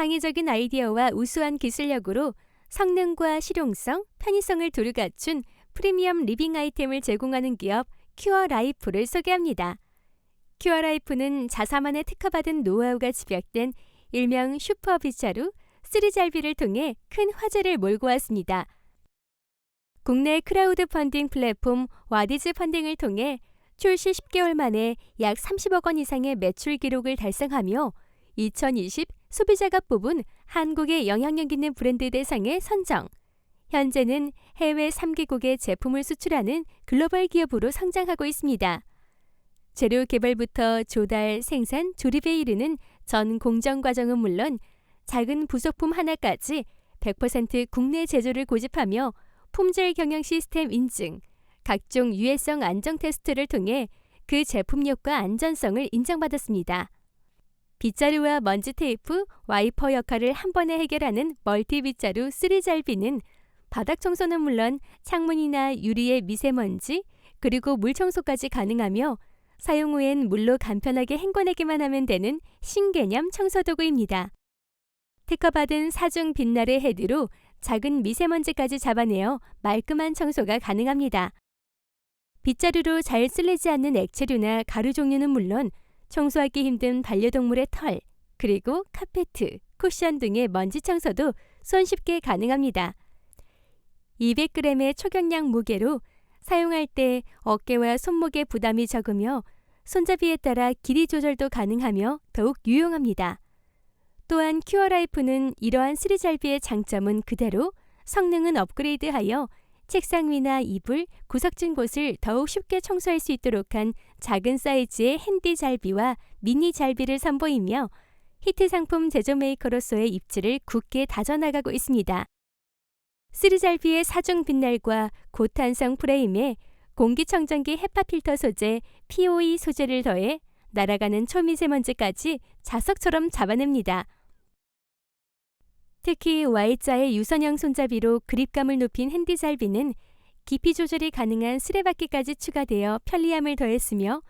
창의적인 아이디어와 우수한 기술력으로 성능과 실용성, 편의성을 두루 갖춘 프리미엄 리빙 아이템을 제공하는 기업 큐어 라이프를 소개합니다. 큐어 라이프는 자사만에 특허받은 노하우가 집약된 일명 슈퍼 빗자루 쓰리잘비를 통해 큰 화제를 몰고 왔습니다. 국내 크라우드 펀딩 플랫폼 와디즈 펀딩을 통해 출시 10개월 만에 약 30억 원 이상의 매출 기록을 달성하며 2020 소비자가 뽑은 한국의 영향력 있는 브랜드 대상에 선정. 현재는 해외 3개국에 제품을 수출하는 글로벌 기업으로 성장하고 있습니다. 재료 개발부터 조달, 생산, 조립에 이르는 전 공정 과정은 물론 작은 부속품 하나까지 100% 국내 제조를 고집하며 품질 경영 시스템 인증, 각종 유해성 안정 테스트를 통해 그 제품력과 안전성을 인정받았습니다. 빗자루와 먼지 테이프, 와이퍼 역할을 한 번에 해결하는 멀티 빗자루 쓰리잘비는 바닥 청소는 물론 창문이나 유리의 미세먼지, 그리고 물 청소까지 가능하며 사용 후엔 물로 간편하게 헹궈내기만 하면 되는 신개념 청소 도구입니다. 특허받은 사중 빛날의 헤드로 작은 미세먼지까지 잡아내어 말끔한 청소가 가능합니다. 빗자루로 잘 쓸리지 않는 액체류나 가루 종류는 물론 청소하기 힘든 반려동물의 털, 그리고 카페트, 쿠션 등의 먼지 청소도 손쉽게 가능합니다. 200g의 초경량 무게로 사용할 때 어깨와 손목의 부담이 적으며 손잡이에 따라 길이 조절도 가능하며 더욱 유용합니다. 또한 큐어라이프는 이러한 쓰리잘비의 장점은 그대로 성능은 업그레이드하여 책상 위나 이불, 구석진 곳을 더욱 쉽게 청소할 수 있도록 한 작은 사이즈의 핸디 잘비와 미니 잘비를 선보이며 히트 상품 제조 메이커로서의 입지를 굳게 다져나가고 있습니다. 쓰리잘비의 사중 빛날과 고탄성 프레임에 공기청정기 헤파 필터 소재 POE 소재를 더해 날아가는 초미세먼지까지 자석처럼 잡아냅니다. 특히 Y자의 유선형 손잡이로 그립감을 높인 핸디잘비는 깊이 조절이 가능한 수레바퀴까지 추가되어 편리함을 더했으며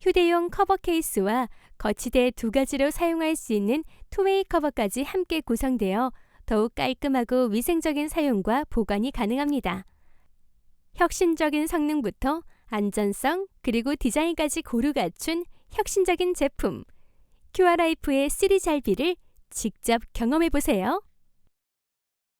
휴대용 커버 케이스와 거치대 두 가지로 사용할 수 있는 투웨이 커버까지 함께 구성되어 더욱 깔끔하고 위생적인 사용과 보관이 가능합니다. 혁신적인 성능부터 안전성 그리고 디자인까지 고루 갖춘 혁신적인 제품 큐아라이프의 쓰리잘비를 직접 경험해 보세요.